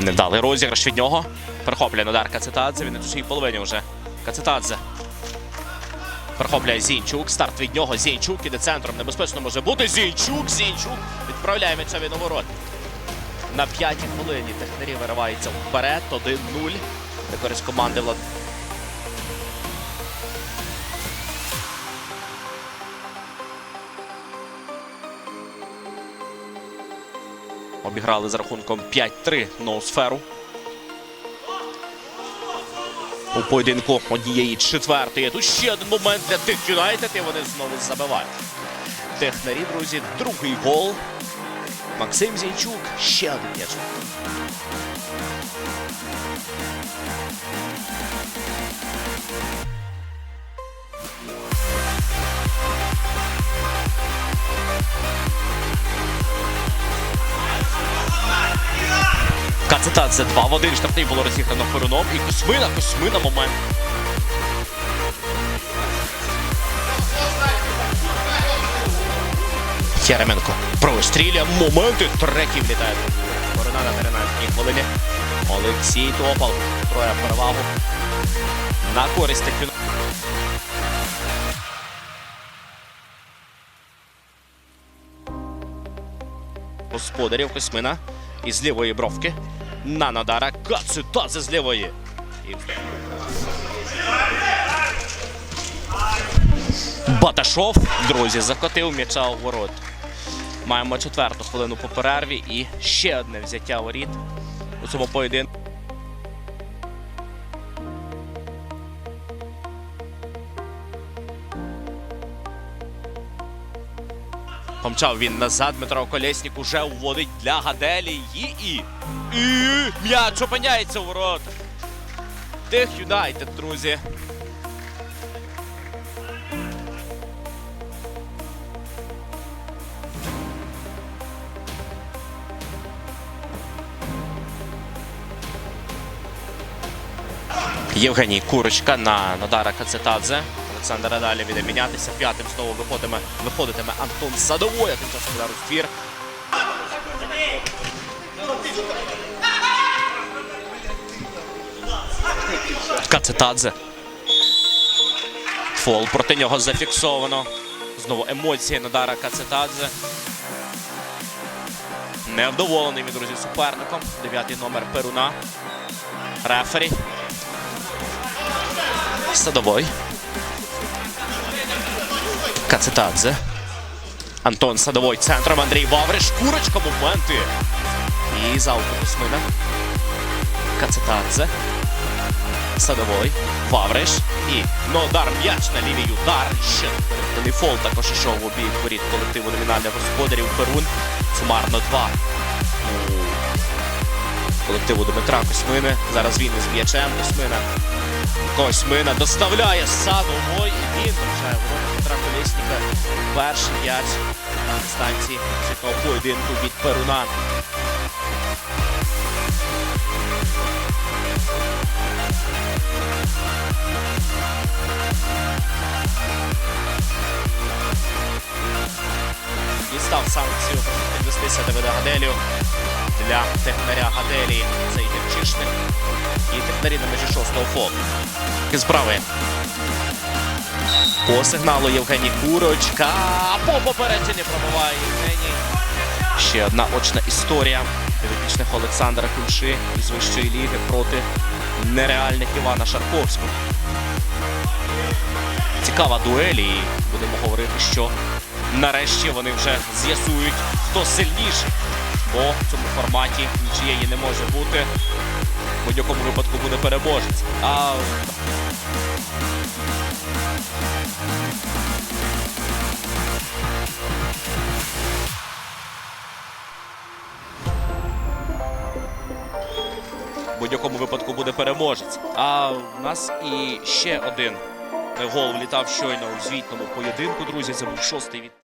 Невдалий розіграш від нього. Перехоплює удар Кацетадзе. Він на своїй половині вже. Кацетадзе. Перехопляє Зінчук. Старт від нього. Зінчук іде центром. Небезпечно може бути. Зінчук. Зінчук. Відправляє м'яча від ворот. На п'ятій хвилині технарі виривається вперед. 1-0. На користь команди Влад. Обіграли з рахунком 5-3 ноусферу. У поєдинку однієї четвертої. Тут ще один момент для тих Юнайтед, і вони знову забивають. Технарі, друзі, другий гол. Максим Зінчук ще один м'яч. Кацетадзе 2 в 1. Штрафний було розіграно Перуном. І Космина, Космина момент. Яременко прострілює моменти. Третій влітає. Корона на 13 хвилині. Олексій Топал. Троє перевагу. На користь Техюна. Господарів Космина із лівої бровки. На Надара Кацетадзе з лівої. І Баташов, друзі, закотив м'яча у ворот. Маємо четверту хвилину по перерві і ще одне взяття воріт у цьому поєдинку. Помчав він назад. Дмитро Колєснік уже вводить для Гаделі. І, і, і м'яч опиняється у ворот. Тих Юнайтед, друзі. Євгеній Курочка на Нодара Кацетадзе. Олександр далі буде мінятися. П'ятим знову виходитиме, виходитиме Антон Садовой, а тим часом удар у ствір. Кацетадзе. Фол проти нього зафіксовано. Знову емоції Нодара Кацетадзе. Невдоволений він, друзі, суперником. Дев'ятий номер Перуна. Рефері. Садовой. Кацетадзе. Антон Садовой центром. Андрій Вавриш. Курочка моменти. І за Космина. Кацетадзе. Садовой. Вавриш. І Нодар м'яч на лівій удар. Ще не також ішов у бій воріт колективу номінальних господарів Перун. Сумарно два. Колективу Дмитра Космини. Зараз він із м'ячем. Космина. Космина доставляє садовой. І він ворота Дмитра Колєсніка. Перший м'яч на дистанції цього поєдинку від Перуна. Дістав санкцію інвестиція Давида Гаделю для технаря Гаделі. Це Євчишник. І технарі на межі шостого фолу. І справи. По сигналу Євгеній Курочка. По попередженні пробиває Євгеній. Ще одна очна історія. Дев'ятічних Олександра Кульши із вищої ліги проти нереальних Івана Шарковського. Цікава дуель і будемо говорити, що нарешті вони вже з'ясують, хто сильніший. Бо в цьому форматі нічиєї не може бути. В будь-якому випадку буде переможець. А будь-якому випадку буде переможець. А в нас і ще один гол влітав щойно у звітному поєдинку. Друзі, це був шостий від.